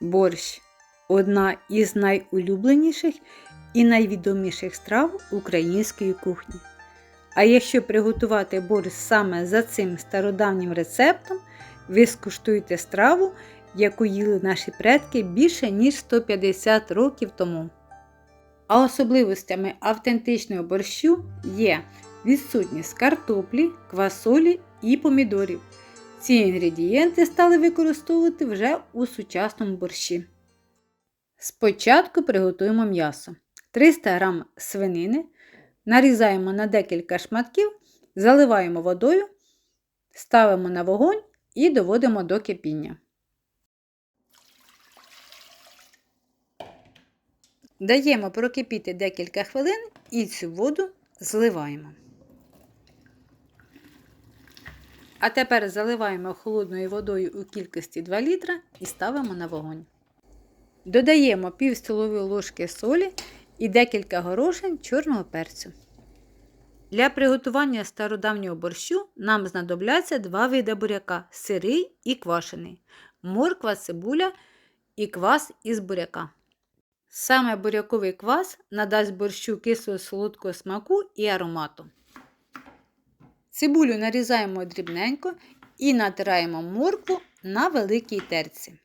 Борщ одна із найулюбленіших і найвідоміших страв української кухні. А якщо приготувати борщ саме за цим стародавнім рецептом, ви скуштуєте страву, яку їли наші предки більше ніж 150 років тому. А особливостями автентичного борщу є відсутність картоплі, квасолі і помідорів. Ці інгредієнти стали використовувати вже у сучасному борщі. Спочатку приготуємо м'ясо. 300 г свинини нарізаємо на декілька шматків, заливаємо водою, ставимо на вогонь і доводимо до кипіння. Даємо прокипіти декілька хвилин і цю воду зливаємо. А тепер заливаємо холодною водою у кількості 2 літра і ставимо на вогонь. Додаємо пів столової ложки солі і декілька горошин чорного перцю. Для приготування стародавнього борщу нам знадобляться два види буряка сирий і квашений, морква, цибуля і квас із буряка. Саме буряковий квас надасть борщу кисло солодкого смаку і аромату. Цибулю нарізаємо дрібненько і натираємо моркву на великій терці.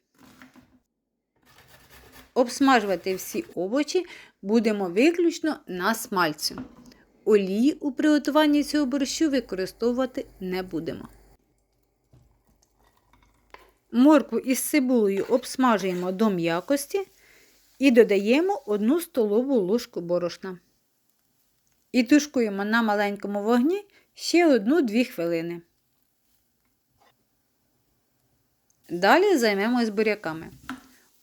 Обсмажувати всі овочі будемо виключно на смальцю. Олії у приготуванні цього борщу використовувати не будемо. Моркву із цибулею обсмажуємо до м'якості і додаємо 1 столову ложку борошна. І тушкуємо на маленькому вогні ще 1-2 хвилини. Далі займемось буряками.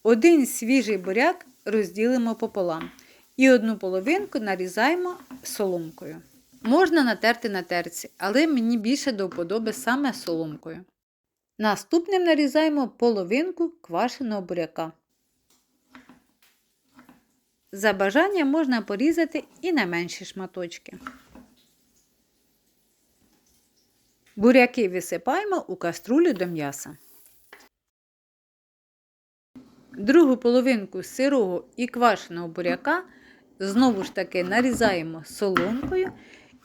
Один свіжий буряк розділимо пополам і одну половинку нарізаємо соломкою. Можна натерти на терці, але мені більше до вподоби саме соломкою. Наступним нарізаємо половинку квашеного буряка. За бажанням можна порізати і на менші шматочки. Буряки висипаємо у каструлю до м'яса. Другу половинку сирого і квашеного буряка знову ж таки нарізаємо соломкою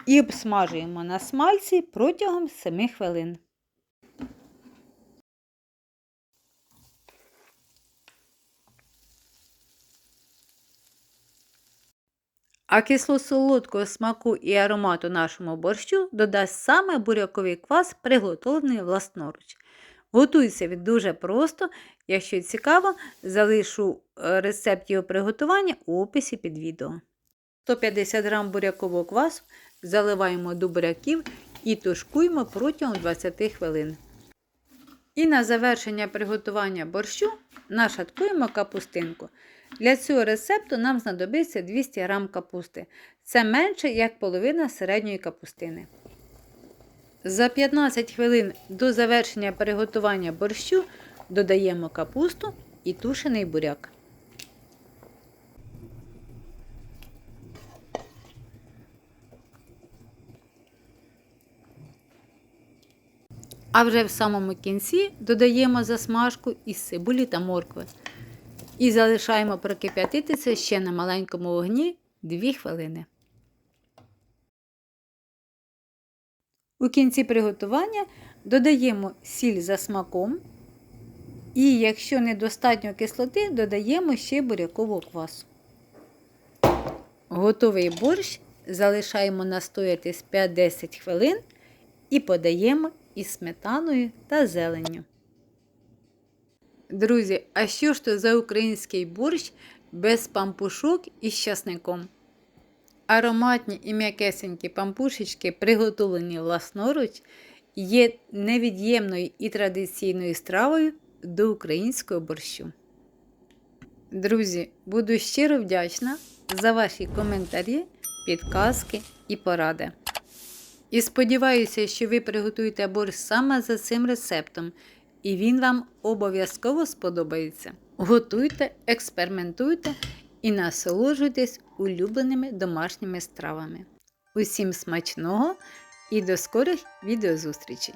і обсмажуємо на смальці протягом 7 хвилин. А кисло-солодкого смаку і аромату нашому борщу додасть саме буряковий квас, приготовлений власноруч. Готується він дуже просто. Якщо цікаво, залишу е, рецепт його приготування у описі під відео. 150 г бурякового квасу заливаємо до буряків і тушкуємо протягом 20 хвилин. І на завершення приготування борщу нашаткуємо капустинку. Для цього рецепту нам знадобиться 200 г капусти. Це менше, як половина середньої капустини. За 15 хвилин до завершення приготування борщу додаємо капусту і тушений буряк. А вже в самому кінці додаємо засмажку із цибулі та моркви. І залишаємо прокип'ятитися ще на маленькому вогні 2 хвилини. У кінці приготування додаємо сіль за смаком. І якщо недостатньо кислоти, додаємо ще бурякового квасу. Готовий борщ залишаємо настоятись 5-10 хвилин і подаємо із сметаною та зеленню. Друзі, а що ж то за український борщ без пампушок і з часником? Ароматні і м'якесенькі пампушечки, приготовлені власноруч, є невід'ємною і традиційною стравою до українського борщу. Друзі, буду щиро вдячна за ваші коментарі, підказки і поради. І сподіваюся, що ви приготуєте борщ саме за цим рецептом, і він вам обов'язково сподобається. Готуйте, експериментуйте і насолоджуйтесь улюбленими домашніми стравами. Усім смачного і до скорих відеозустрічей!